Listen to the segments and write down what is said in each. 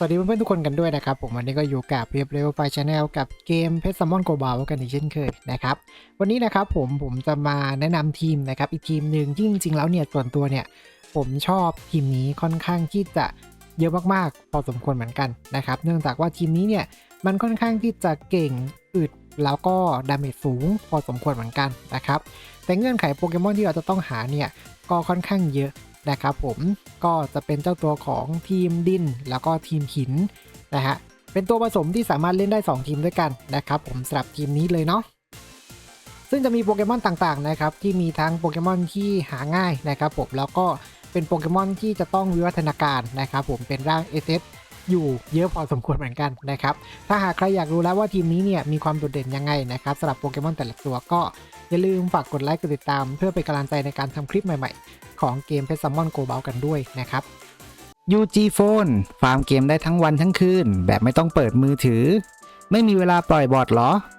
สวัสดีเพื่อนๆทุกคนกันด้วยนะครับ ผมวันนี้ก็อยู่กับเพียบเร็วไฟชาแนลกับเกมเพชรซัมมอนโกบาลกันอีกเช่นเคยนะครับ วันนี้นะครับผมผมจะมาแนะนำทีมนะครับอีกทีมหนึ่งที่จริงๆแล้วเนี่ยส่วนตัวเนี่ย ผมชอบทีมนี้ค่อนข้างที่จะเยอะมากๆ พอสมควรเหมือนกันนะครับ เนื่องจากว่าทีมนี้เนี่ยมันค่อนข้างที่จะเก่งอึดแล้วก็ดาเมจสูงพอสมควรเหมือนกันนะครับแต่เงื่อนไขโปเกมอนที่เราจะต้องหาเนี่ยก็ค่อนข้างเยอะ นะครับผมก็จะเป็นเจ้าตัวของทีมดิน แล้วก็ทีมหินนะฮะเป็นตัวผสมที่สามารถเล่นได้ 2 ทีมด้วยกันนะครับผมสำหรับทีมนี้เลยเนาะซึ่งจะมีโปเกมอนต่างๆนะครับที่มีทั้งโปเกมอนที่หาง่ายนะครับผมแล้วก็เป็นโปเกมอนที่จะต้องวิวัฒนาการนะครับผมเป็นร่าง SS อยู่เยอะพอสมควรเหมือนกันนะครับ ถ้าหากใครอยากรู้แล้วว่าทีมนี้เนี่ยมีความโดดเด่นยังไงนะครับสำหรับโปเกมอนแต่ละตัวก็ อย่าลืมฝากกดไลค์กดติดตาม เพื่อเป็นกำลังใจในการทำคลิปใหม่ๆ ของเกมเพชรซัมมอนโกบลกันด้วยนะครับ UG Phone ฟาร์มเกมได้ทั้งวันทั้งคืน แบบไม่ต้องเปิดมือถือ ไม่มีเวลาปล่อยบอดหรอ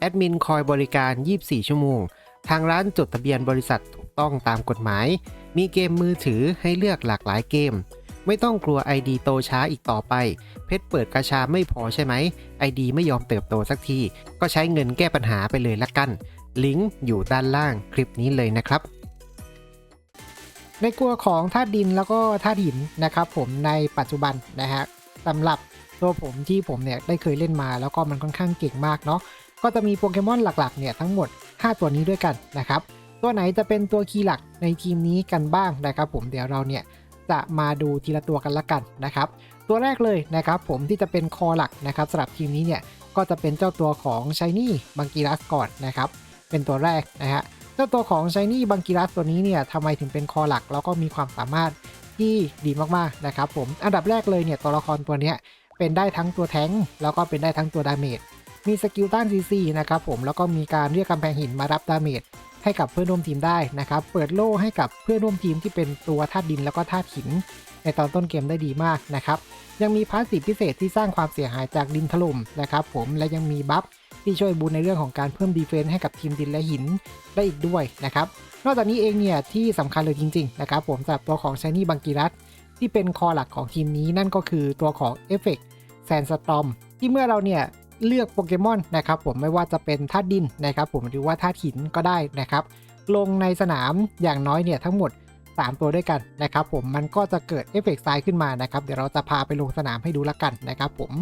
แอดมินคอยบริการ 24 ชั่วโมง ทางร้านจดทะเบียนบริษัทถูกต้องตามกฎหมาย มีเกมมือถือให้เลือกหลากหลายเกม ไม่ต้องกลัว ID โตช้าอีกต่อไป เพชรเปิดกระชาไม่พอใช่ไหม ID ไม่ยอมเติบโตสักที ก็ใช้เงินแก้ปัญหาไปเลยละกัน ลิงก์อยู่ด้านล่างคลิปนี้เลยนะครับ ในกลัวของธาตุดินแล้วก็ธาตุหินนะครับ ผมในปัจจุบันนะฮะสำหรับตัวผมที่ผมเนี่ยได้เคยเล่นมาแล้วก็มันค่อนข้างเก่งมากเนาะ ก็จะมีโปเกมอนหลักๆเนี่ยทั้งหมด 5 ตัวนี้ด้วยกันนะครับ ตัวไหนจะเป็นตัวคีย์หลักในทีมนี้กันบ้างนะครับ ผมเดี๋ยวเราเนี่ยจะมาดูทีละตัวกันละกันนะครับ ตัวแรกเลยนะครับผมที่จะเป็นคอหลักนะครับสำหรับทีมนี้เนี่ยก็จะเป็นเจ้าตัวของชายนี่บังกีรัสก่อนนะครับ เป็นตัวแรกนะฮะเจ้าตัวของ Shiny บังกิรัสตัวนี้เนี่ยทำไมถึงเป็นคอหลักแล้วก็มีความสามารถที่ดีมากๆนะครับ ผมอันดับแรกเลยเนี่ยตัวละครตัวเนี้ยเป็นได้ทั้งตัวแท้งแล้วก็เป็นได้ทั้งตัวดาเมจ มีสกิลต้านซีซีนะครับผมแล้วก็มีการเรียกกำแพงหินมารับดาเมจให้กับเพื่อนร่วมทีมได้นะครับ เปิดโล่ให้กับเพื่อนร่วมทีมที่เป็นตัวธาตุดินแล้วก็ธาตุหิน ในตอนต้นเกมได้ดีมากนะครับ ยังมีพาสซีฟพิเศษที่สร้างความเสียหายจากดินถล่มนะครับผมและยังมีบัฟที่ช่วยบูนในเรื่องของการเพิ่มดีเฟนซ์ให้กับทีมดินและหินได้อีกด้วยนะครับ นอกจากนี้เองเนี่ยที่สำคัญเลยจริงๆนะครับผมสำหรับตัวของชายนี่บังกีรัสที่เป็นคอหลักของทีมนี้นั่นก็คือตัวของเอฟเฟกต์แซนสตอมที่เมื่อเราเนี่ย เลือกโปเกมอนนะครับผมไม่ว่าจะเป็นธาตุดินนะครับผมหรือว่าธาตุหินก็ได้นะครับ ลงในสนามอย่างน้อยเนี่ยทั้งหมด 3 ตัวด้วยกันนะครับผมมันก็จะเกิดเอฟเฟกต์ทรายขึ้นมานะครับเดี๋ยวเราจะพาไปลงสนามให้ดูละกันนะครับผม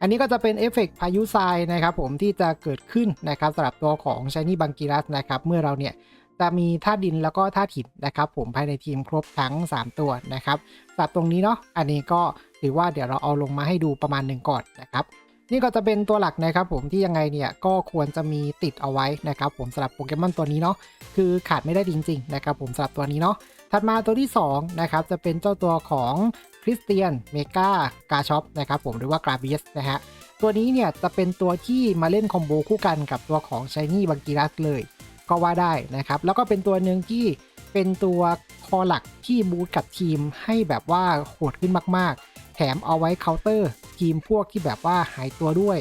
อันนี้ก็จะเป็นเอฟเฟกต์พายุทรายนะครับผมที่จะเกิดขึ้นนะครับสำหรับตัวของชายนี่บังกีรัสนะครับเมื่อเราเนี่ยจะมีธาตุดินแล้วก็ธาตุหินนะครับผมภายในทีมครบทั้ง 3 ตัวนะครับสำหรับตรงนี้เนาะอันนี้ก็ถือว่าเดี๋ยวเราเอาลงมาให้ดูประมาณหนึ่งก่อนนะครับ นี่ก็จะเป็นตัวหลักนะครับผมที่ยังไงเนี่ยก็ควรจะมีติดเอาไว้นะครับผมสำหรับโปเกมอนตัวนี้เนาะคือขาดไม่ได้จริงๆนะครับผมสำหรับตัวนี้เนาะถัดมาตัวที่2นะครับจะเป็นเจ้าตัวของคริสเตียนเมกากาช็อปนะครับผมหรือว่ากราบีสนะฮะตัวนี้เนี่ยจะเป็นตัวที่มาเล่นคอมโบคู่กันกับตัวของ Shiny บังกีรัสเลยก็ว่าได้นะครับแล้วก็เป็นตัวหนึ่งที่เป็นตัวคอหลักที่บูทกับทีมให้แบบว่าโหดขึ้นมากๆ แถมเอาไว้เคาน์เตอร์ ทีมพวกที่แบบว่าหายตัวด้วย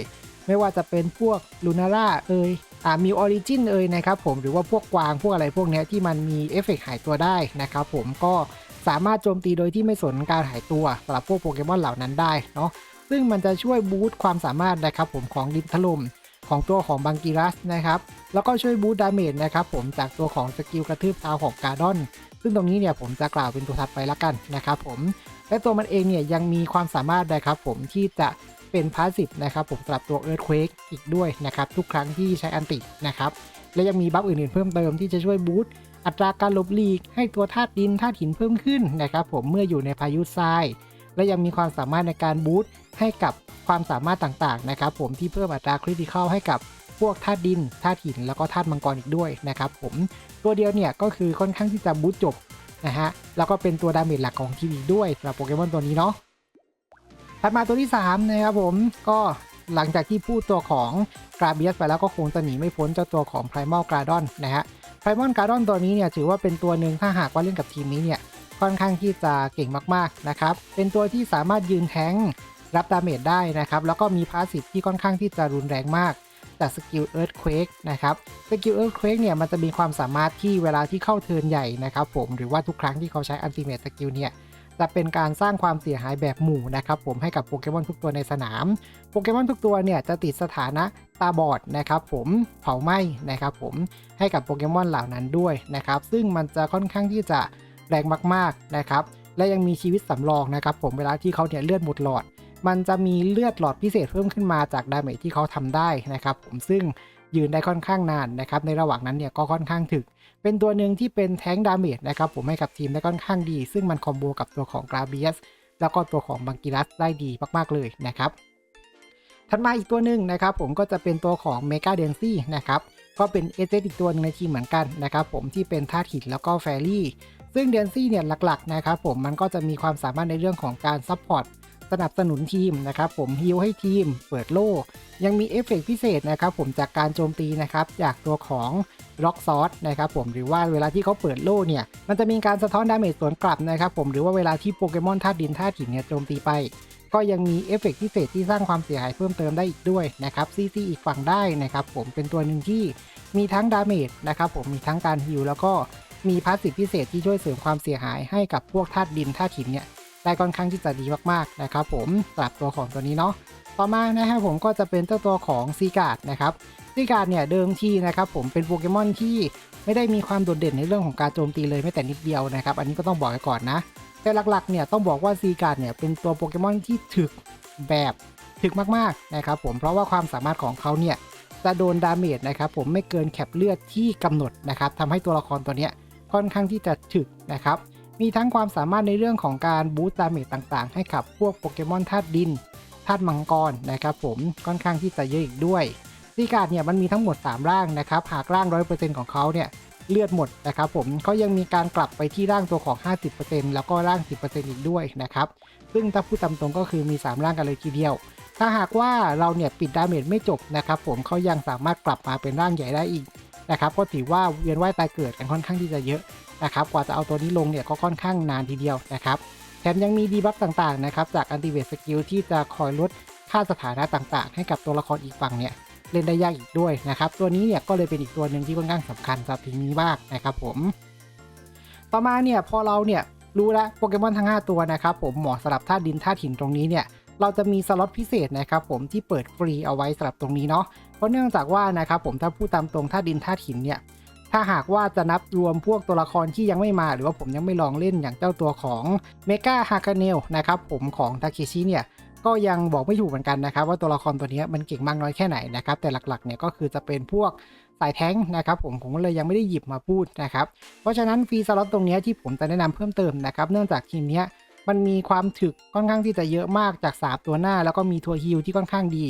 ไม่ว่าจะเป็นพวกลูนาร่าเอยอ่ามิวออริจินเอยนะครับผมหรือว่าพวกกวางพวกอะไรพวกนี้ที่มันมีเอฟเฟกต์หายตัวได้นะครับผมก็สามารถโจมตีโดยที่ไม่สนการหายตัวสำหรับพวกโปเกมอนเหล่านั้นได้เนาะซึ่งมันจะช่วยบูตความสามารถนะครับผมของดินถล่มของตัวของบังกิรัสนะครับแล้วก็ช่วยบูตดาเมจนะครับผมจากตัวของสกิลกระทืบเท้าของการ์ดอน ซึ่งตรงนี้เนี่ยผมจะกล่าวเป็นตัวถัดไปละกันนะครับผม และตัวมันเองเนี่ยยังมีความสามารถนะครับผมที่จะเป็นพาสซีฟนะครับผมสำหรับตัว Earthquake อีกด้วยนะครับทุกครั้งที่ใช้อันตินะครับและยังมีบัฟอื่นๆเพิ่มเติมที่จะช่วยบูตอัตราการหลบหลีกให้ตัวธาตุดินธาตุหินเพิ่มขึ้นนะครับผมเมื่ออยู่ในพายุทราย และยังมีความสามารถในการบูตให้กับความสามารถต่างๆนะครับผมที่เพิ่มอัตราคริติคอลให้กับพวกธาตุดินธาตุหินแล้วก็ธาตุมังกรอีกด้วยนะครับผมตัวเดียวเนี่ยก็คือค่อนข้างที่จะบูตจบ นะฮะ แล้วก็เป็นตัวดาเมจหลักของทีมอีกด้วยสำหรับโปเกมอนตัวนี้เนาะ ถัดมาตัวที่3นะครับผม ก็หลังจากที่พูดตัวของกราเบียสไปแล้วก็คงจะหนีไม่พ้นเจ้าตัวของ Primal g a r d o n นะฮะ Primal g a r d o n ตัวนี้เนี่ยถือว่าเป็นตัวหนึ่งถ้าหากว่าเล่นกับทีมนี้เนี่ยค่อนข้างที่จะเก่งมากๆนะครับ เป็นตัวที่สามารถยืนแทงรับดาเมจได้นะครับ แล้วก็มีพาสซีฟที่ค่อนข้างที่จะรุนแรงมาก จากสกิล Earthquake นะครับสกิล Earthquake เนี่ยมันจะมีความสามารถที่เวลาที่เข้าเทิร์นใหญ่นะครับผมหรือว่าทุกครั้งที่เขาใช้ Ultimate Skill เนี่ยจะเป็นการสร้างความเสียหายแบบหมู่นะครับผมให้กับโปเกมอนทุกตัวในสนาม โปเกมอนทุกตัวเนี่ยจะติดสถานะตาบอดนะครับผมเผาไหม้นะครับผมให้กับโปเกมอนเหล่านั้นด้วยนะครับซึ่งมันจะค่อนข้างที่จะแรงมากๆนะครับและยังมีชีวิตสำรองนะครับผมเวลาที่เขาเนี่ยเลือดหมดหลอด มันจะมีเลือดหลอดพิเศษเพิ่มขึ้นมาจากดาเมจที่เขาทำได้นะครับผมซึ่งยืนได้ค่อนข้างนานนะครับในระหว่างนั้นเนี่ยก็ค่อนข้างถึก เป็นตัวหนึ่งที่เป็นแท้งดาเมจนะครับผมให้กับทีมได้ค่อนข้างดี ซึ่งมันคอมโบกับตัวของกราเบียสแล้วก็ตัวของบังกิรัสได้ดีมากๆเลยนะครับถัดมาอีกตัวหนึ่งนะครับผมก็จะเป็นตัวของเมกาเดนซี่นะครับก็เป็นเอเจอีกตัวหนึงในทีมเหมือนกันนะครับผมที่เป็นธาตุหินแล้วก็แฟรี่ซึ่งเดนซี่เนี่ยหลักๆนะครับผมมันก็จะมีความสามารถในเรื่องของการซัพพอร์ต สนับสนุนทีมนะครับผมฮิลให้ทีม เปิดโล่ยังมีเอฟเฟกต์พิเศษนะครับผมจากการโจมตีนะครับจากตัวของล็อกซอสนะครับผมหรือว่าเวลาที่เขาเปิดโล่เนี่ย มันจะมีการสะท้อนดาเมจสวนกลับนะครับผมหรือว่าเวลาที่โปเกมอนธาตุดินธาตุหินเนี่ยโจมตีไป ก็ยังมีเอฟเฟกต์พิเศษที่สร้างความเสียหายเพิ่มเติมได้อีกด้วยนะครับซีซีอีกฝั่งได้นะครับผมเป็นตัวหนึ่งที่มีทั้งดาเมจนะครับผมมีทั้งการฮิลแล้วก็มีพาสซีฟพิเศษที่ช่วยเสริมความเสียหายให้กับพวกธาตุดินธาตุหินเนี่ย ได้ค่อนข้างที่จะดีมากๆนะครับผมสำหรับตัวของตัวนี้เนาะต่อมานะครับผมก็จะเป็นเจ้าตัวของซีการ์ดนะครับซีการ์ดเนี่ยเดิมทีนะครับผมเป็นโปเกมอนที่ไม่ได้มีความโดดเด่นในเรื่องของการโจมตีเลยแม้แต่นิดเดียวนะครับ อันนี้ก็ต้องบอกไว้ก่อนนะ แต่หลักๆเนี่ยต้องบอกว่าซีการ์ดเนี่ยเป็นตัวโปเกมอนที่ถึกแบบถึกมากๆนะครับผมเพราะว่าความสามารถของเขาเนี่ยจะโดนดาเมจนะครับผมไม่เกินแคปเลือดที่กำหนดนะครับทำให้ตัวละครตัวเนี้ยค่อนข้างที่จะถึกนะครับ มีทั้งความสามารถในเรื่องของการบูสต์ดาเมจต่างๆ ให้กับพวกโปเกมอนธาตุดินธาตุมังกรนะครับผมค่อนข้างที่จะเยอะอีกด้วยซีการ์ดเนี่ยมันมีทั้งหมด 3 ร่างนะครับหากร่าง 100%ของเขาเนี่ยเลือดหมดนะครับผมเขายังมีการกลับไปที่ร่างตัวของ 50%แล้วก็ร่าง 10%อีกด้วยนะครับซึ่งถ้าพูดตามตรงก็คือมี 3 ร่างกันเลยทีเดียว ถ้าหากว่าเราเนี่ยปิดดาเมจไม่จบนะครับผมเขายังสามารถกลับมาเป็นร่างใหญ่ได้อีกนะครับก็ถือว่าเวียนว่ายตายเกิดกันค่อนข้างที่จะเยอะ นะครับกว่าจะเอาตัวนี้ลงเนี่ยก็ค่อนข้างนานทีเดียวนะครับแถมยังมีดีบัฟต่างๆนะครับจากอันติเว e สกิลที่จะคอยลดค่าสถานะต่างๆ ให้กับตัวละครอีกฝั่งเนี่ยเล่นได้ยากอีกด้วยนะครับตัวนี้เนี่ยก็เลยเป็นอีกตัวหนึ่งที่ค่อนข้างสำคัญสำหรับทีมนี้มากนะครับผม ต่อมาเนี่ยพอเราเนี่ยรู้แล้วโปเกมอนทั้ง 5 ตัวนะครับผมเหมาะสำหรับธาตุดินธาตุหินตรงนี้เนี่ยเราจะมีสล็อตพิเศษนะครับผมที่เปิดฟรีเอาไว้สำหรับตรงนี้เนาะเพราะเนื่องจากว่านะครับผมถ้าพูดตามตรงธาตุดินธาตุหินเนี่ย ถ้าหากว่าจะนับรวมพวกตัวละครที่ยังไม่มา หรือว่าผมยังไม่ลองเล่นอย่างเจ้าตัวของเมกาฮากาเนลนะครับผมของทาเคชิเนี่ยก็ยังบอกไม่ถูกเหมือนกันนะครับ ว่าตัวละครตัวนี้มันเก่งมากน้อยแค่ไหนนะครับ แต่หลักๆเนี่ยก็คือจะเป็นพวกสายแท้งนะครับ ผมผมเลยยังไม่ได้หยิบมาพูดนะครับ เพราะฉะนั้นฟรีสล็อตตรงนี้ที่ผมจะแนะนำเพิ่มเติมนะครับ เนื่องจากทีมนี้มันมีความถึกค่อนข้างที่จะเยอะมากจากสามตัวหน้า แล้วก็มีทัวฮิลที่ค่อนข้างดี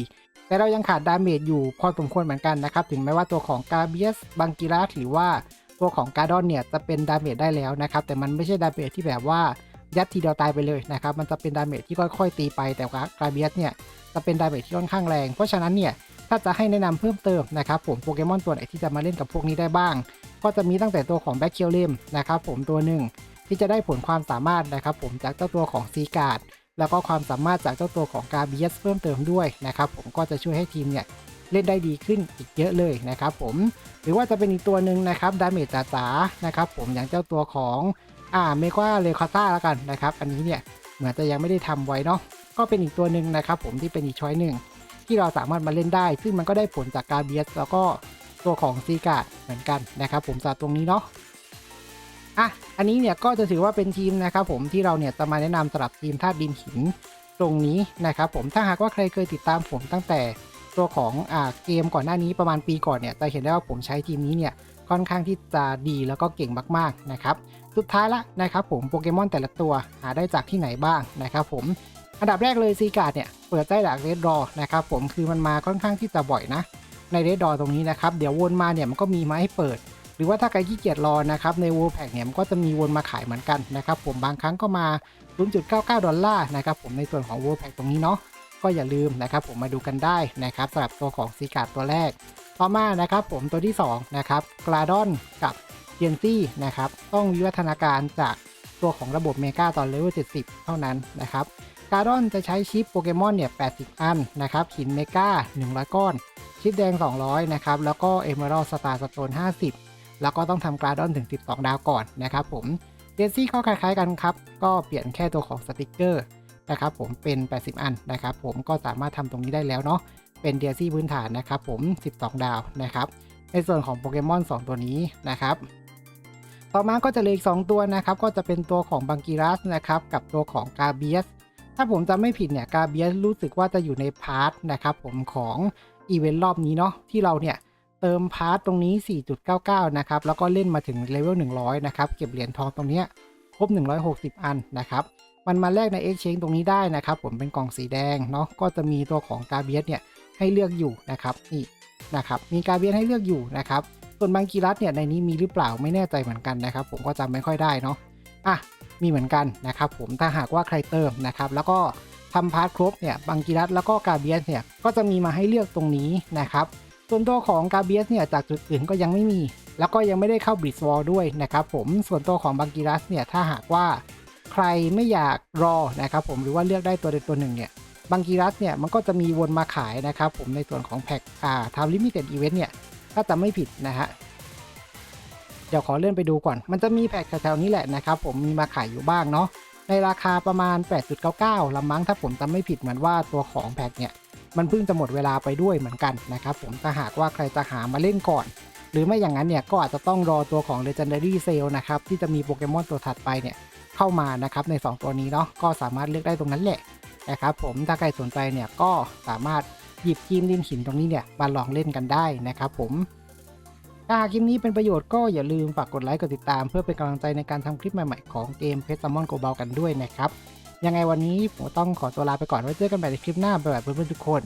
แต่เรายังขาดดาเมจอยู่พอสมควรเหมือนกันนะครับ ถึงแม้ว่าตัวของกาเบียสบังกิรัสหรือว่าตัวของการดอนเนี่ยจะเป็นดาเมจได้แล้วนะครับ แต่มันไม่ใช่ดาเมจที่แบบว่ายัดทีเดียวตายไปเลยนะครับ มันจะเป็นดาเมจที่ค่อยๆ ตีไป แต่ว่ากาเบียสเนี่ยจะเป็นดาเมจที่ค่อนข้างแรง เพราะฉะนั้นเนี่ยถ้าจะให้แนะนำเพิ่มเติมนะครับผมโปเกมอนตัวไหนที่จะมาเล่นกับพวกนี้ได้บ้าง ก็จะมีตั้งแต่ตัวของแบ็คเคียวเลมนะครับผมตัวหนึ่งที่จะได้ผลความสามารถนะครับผมจากเจ้าตัวของซีการ์ด แล้วก็ความสามารถจากเจ้าตัวของกาเบียสเพิ่มเติมด้วยนะครับผมก็จะช่วยให้ทีมเนี่ยเล่นได้ดีขึ้นอีกเยอะเลยนะครับผมหรือว่าจะเป็นอีกตัวหนึ่งนะครับดาเมจจ๋าๆนะครับผมอย่างเจ้าตัวของอ่าเมกว่าเลคาต้าแล้วกันนะครับอันนี้เนี่ยเหมือนจะยังไม่ได้ทำไว้เนาะก็เป็นอีกตัวหนึ่งนะครับผมที่เป็นอีกช้อยหนึ่งที่เราสามารถมาเล่นได้ ซึ่งมันก็ได้ผลจากกาเบียสแล้วก็ตัวของซีกาดเหมือนกันนะครับผมสำหรับตรงนี้เนาะ อะอันนี้เนี่ยก็จะถือว่าเป็นทีมนะครับผมที่เราเนี่ยจะมาแนะนำสำหรับทีมธาตุดินหินตรงนี้นะครับผมถ้าหากว่าใครเคยติดตามผมตั้งแต่ตัวของอ่าเกมก่อนหน้านี้ประมาณปีก่อนเนี่ยจะเห็นได้ว่าผมใช้ทีมนี้เนี่ยค่อนข้างที่จะดีแล้วก็เก่งมากๆนะครับสุดท้ายละนะครับผมโปเกมอนแต่ละตัวหาได้จากที่ไหนบ้างนะครับผมอันดับแรกเลยซีการ์ดเนี่ยเปิดได้จากเรดดอนะครับผมคือมันมาค่อนข้างที่จะบ่อยนะ ในเรดดอตรงนี้นะครับ เดี๋ยววนมาเนี่ยมันก็มีมาให้เปิด รือว่าถ้าใครขี้เกียจรอนะครับใน w o r l d p a c เนี่ยมันก็จะมีวนมาขายเหมือนกันนะครับผมบางครั้งก็มา 0.99 ดอลลาร์นะครับผมในส่วนของ w o r l d p a c ตรงนี้เนาะก็อย่าลืมนะครับผมมาดูกันได้นะครับสำหรับตัวของซีการ์ดตัวแรก ต่อมานะครับผมตัวที่2นะครับกลาดอนกับเยนซี่นะครับต้องวิวัฒนาการจากตัวของระบบเมกาตอนเลเวล 70 เท่านั้นนะครับกาดอนจะใช้ชิปโปเกมอนเนี่ย 80 อันนะครับ หินเมกา100 ก้อน ชิปแดง 200 นะครับ แล้วก็ Emerald Star Stone 50 แล้วก็ต้องทำกราดอนถึง 12 ดาวก่อนนะครับผมเดซี่ก็คล้ายๆกันครับ ก็เปลี่ยนแค่ตัวของสติกเกอร์นะครับผมเป็น 80 อันนะครับผมก็สามารถทำตรงนี้ได้แล้วเนาะเป็นเดซี่พื้นฐานนะครับผม 12 ดาวนะครับในส่วนของโปเกมอน 2 ตัวนี้นะครับต่อมาก็จะเหลืออีก 2 ตัวนะครับ ก็จะเป็นตัวของบังกีรัสนะครับ กับตัวของกาเบียส ถ้าผมจำไม่ผิดเนี่ย กาเบียสรู้สึกว่าจะอยู่ในพาร์ทนะครับผมของอีเวนต์รอบนี้เนาะที่เราเนี่ย เติมพาร์ทตรงนี้ 4.99 นะครับ แล้วก็เล่นมาถึงเลเวล 100 นะครับ เก็บเหรียญทองตรงนี้ครบ 160 อันนะครับ มันมาแลกใน Exchange ตรงนี้ได้นะครับ ผมเป็นกล่องสีแดงเนาะ ก็จะมีตัวของกาเบียสเนี่ยให้เลือกอยู่นะครับ นี่นะครับ มีกาเบียสให้เลือกอยู่นะครับ ส่วนบางกีรัสเนี่ยในนี้มีหรือเปล่าไม่แน่ใจเหมือนกันนะครับ ผมก็จำไม่ค่อยได้เนาะ อะ มีเหมือนกันนะครับ ผม ถ้าหากว่าใครเติมนะครับ แล้วก็ทำพาร์ทครบเนี่ยบางกีรัสแล้วก็กาเบียสเนี่ย ก็จะมีมาให้เลือกตรงนี้นะครับ ส่วนตัวของกาเบียสเนี่ยจากจุดอื่นก็ยังไม่มี แล้วก็ยังไม่ได้เข้าบริดวอลด้วยนะครับผมส่วนตัวของบังกีรัสเนี่ยถ้าหากว่าใครไม่อยากรอนะครับผมหรือว่าเลือกได้ตัวใดตัวหนึ่งเนี่ยบังกีรัสเนี่ยมันก็จะมีวนมาขายนะครับผมในส่วนของแพ็กอ่าทำลิมิเต็ดอีเวนต์เนี่ยถ้าจำไม่ผิดนะฮะเดี๋ยวขอเลื่อนไปดูก่อน มันจะมีแพ็กแถวๆนี้แหละนะครับผมมีมาขายอยู่บ้างเนาะในราคาประมาณ 8.99ละมั้งถ้าผมจำไม่ผิดเหมือนว่าตัวของแพ็กเนี่ย มันเพิ่งจะหมดเวลาไปด้วยเหมือนกันนะครับผมถ้าหากว่าใครจะหามาเล่นก่อน หรือไม่อย่างนั้นเนี่ยก็อาจจะต้องรอตัวของ Legendary Sale นะครับที่จะมีโปเกมอนตัวถัดไปเนี่ยเข้ามานะครับใน 2 ตัวนี้เนาะก็สามารถเลือกได้ตรงนั้นแหละนะครับผมถ้าใครสนใจเนี่ยก็สามารถหยิบทีมดินหินตรงนี้เนี่ยมาลองเล่นกันได้นะครับผมถ้าหากคลิปนี้เป็นประโยชน์ก็อย่าลืมฝากกดไลค์กดติดตามเพื่อเป็นกำลังใจในการทำคลิปใหม่ๆของเกมเพชรซัมมอนโกเบลกันด้วยนะครับ ยังไงวันนี้ผมต้องขอตัวลาไปก่อนไว้เจอกันใหม่ในคลิปหน้าแบบเพื่อนๆทุกคน